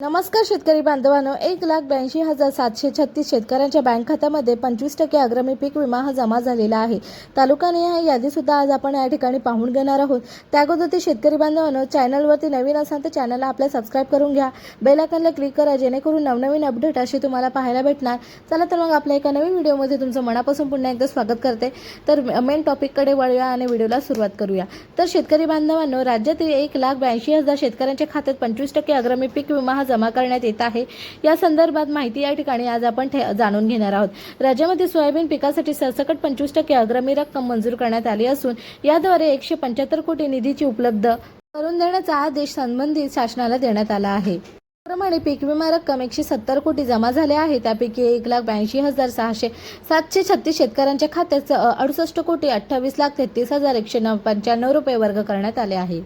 नमस्कार शेतकरी बांधवांनो एक लाख ब्याऐंशी हजार सातशे छत्तीस शेतकऱ्यांच्या बँक खात्यामध्ये पंचवीस टक्के आग्रमी पीक विमा हा जमा झालेला आहे. तालुकाने या यादीसुद्धा आज आपण या ठिकाणी पाहून घेणार आहोत. त्या अगोदर ते शेतकरी बांधवांनो चॅनलवरती नवीन असाल तर चॅनलला आपल्या सबस्क्राईब करून घ्या. बेलायकनला क्लिक करा जेणेकरून नवनवीन अपडेट असे तुम्हाला पाहायला भेटणार. चला तर मग आपल्या एका नवीन व्हिडिओमध्ये तुमचं मनापासून पुन्हा एकदा स्वागत करते. तर मेन टॉपिककडे वळूया आणि व्हिडिओला सुरुवात करूया. तर शेतकरी बांधवांनो राज्यातील एक लाख ब्याऐंशी हजार शेतकऱ्यांच्या खात्यात पंचवीस टक्के आग्रमी पीक विमा हा जमा करण्यात येत आहे. या संदर्भात माहिती या ठिकाणी आज आपण जाणून घेणार आहोत. राज्यामध्ये सोयाबीन पिकासाठी सरसकट पंचवीस टक्के अग्रमी रक्कम मंजूर करण्यात आली असून याद्वारे एकशे पंच्याहत्तर कोटी निधीची उपलब्ध करून देण्याचा आदेश संबंधित शासनाला देण्यात आला आहे. प्रमाणे पीक विमा रक्कम एकशे सत्तर कोटी जमा झाले आहे. त्यापैकी एक लाख ब्याऐंशी हजार सहाशे सातशे छत्तीस शेतकऱ्यांच्या खात्यात अडुसष्ट कोटी अठ्ठावीस लाख तेहतीस हजार एकशे नव पंच्याण्णव रुपये वर्ग करण्यात आले आहे.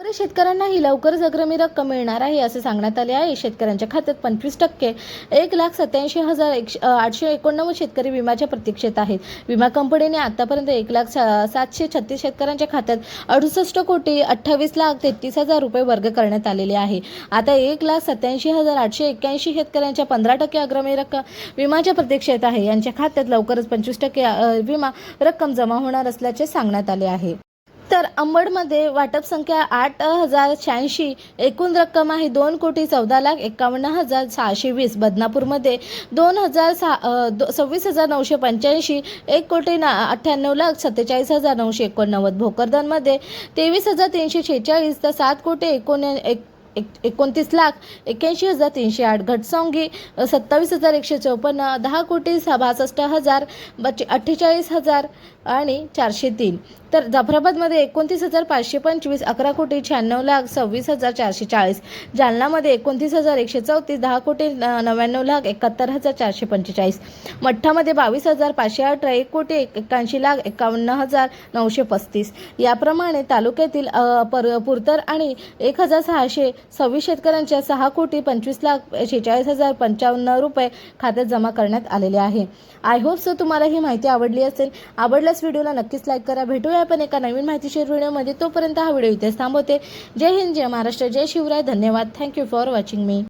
तर शेतकऱ्यांनाही लवकरच अग्रमी रक्कम मिळणार आहे असे सांगण्यात आले आहे. शेतकऱ्यांच्या खात्यात पंचवीस टक्के एक लाख सत्याऐंशी हजार एकशे आठशे एकोणनव्वद शेतकरी विम्याच्या प्रतीक्षेत आहेत. विमा कंपनीने आतापर्यंत एक लाख सा- सातशे छत्तीस शेतकऱ्यांच्या खात्यात अडुसष्ट कोटी अठ्ठावीस लाख तेहतीस हजार रुपये वर्ग करण्यात आलेले आहे. आता एक लाख सत्याऐंशी हजार आठशे एक्क्याऐंशी शेतकऱ्यांच्या पंधरा टक्के अग्रमी रक्कम विमाच्या प्रतीक्षेत आहे. यांच्या खात्यात लवकरच पंचवीस टक्के विमा रक्कम जमा होणार असल्याचे सांगण्यात आले आहे. तर अंबडमध्ये वाटप संख्या आठ हजार शहाऐंशी एकूण रक्कम आहे दोन कोटी चौदा लाख एकावन्न हजार सहाशे वीस. बदनापूरमध्ये दोन हजार सहा दो- सव्वीस हजार नऊशे पंच्याऐंशी एक कोटी ना अठ्ठ्याण्णव लाख सत्तेचाळीस हजार नऊशे एकोणनव्वद. भोकरदनमध्ये तेवीस हजार तीनशे शेहेचाळीस तर सात कोटी एकोण एक एक एकोणतीस लाख एक्याऐंशी हजार तीनशे आठ घटसंगी सत्तावीस हजार एकशे चौपन्न दहा कोटी सा- बासष्ट हजार बच्चे अठ्ठेचाळीस हजार आणि चारशे तीन. तर जाफराबादमध्ये एकोणतीस हजार पाचशे पंचवीस अकरा कोटी शहाण्णव लाख सव्वीस हजार चारशे चाळीस. जालनामध्ये एकोणतीस हजार एकशे चौतीस दहा कोटी नव्याण्णव लाख एकाहत्तर हजार चारशे पंचेचाळीस. मठ्ठामध्ये बावीस हजार पाचशे अठरा एक कोटी एक्याऐंशी लाख एकावन्न हजार नऊशे पस्तीस. याप्रमाणे तालुक्यातील पर पुरतर आणि एक हजार सहाशे सव्वीस शेतकऱ्यांच्या सहा कोटी पंचवीस लाख शेहेचाळीस हजार पंचावन्न रुपये खात्यात जमा करण्यात आलेले आहे. आय होप सो तुम्हाला ही माहिती आवडली असेल. आवडल्यास व्हिडिओला नक्कीच लाईक करा. भेटूया आपण एका नवीन माहितीशीर व्हिडिओमध्ये. तोपर्यंत हा व्हिडिओ इथेच थांबवते. जय हिंद जय महाराष्ट्र जय शिवराय. धन्यवाद. Thank you for watching me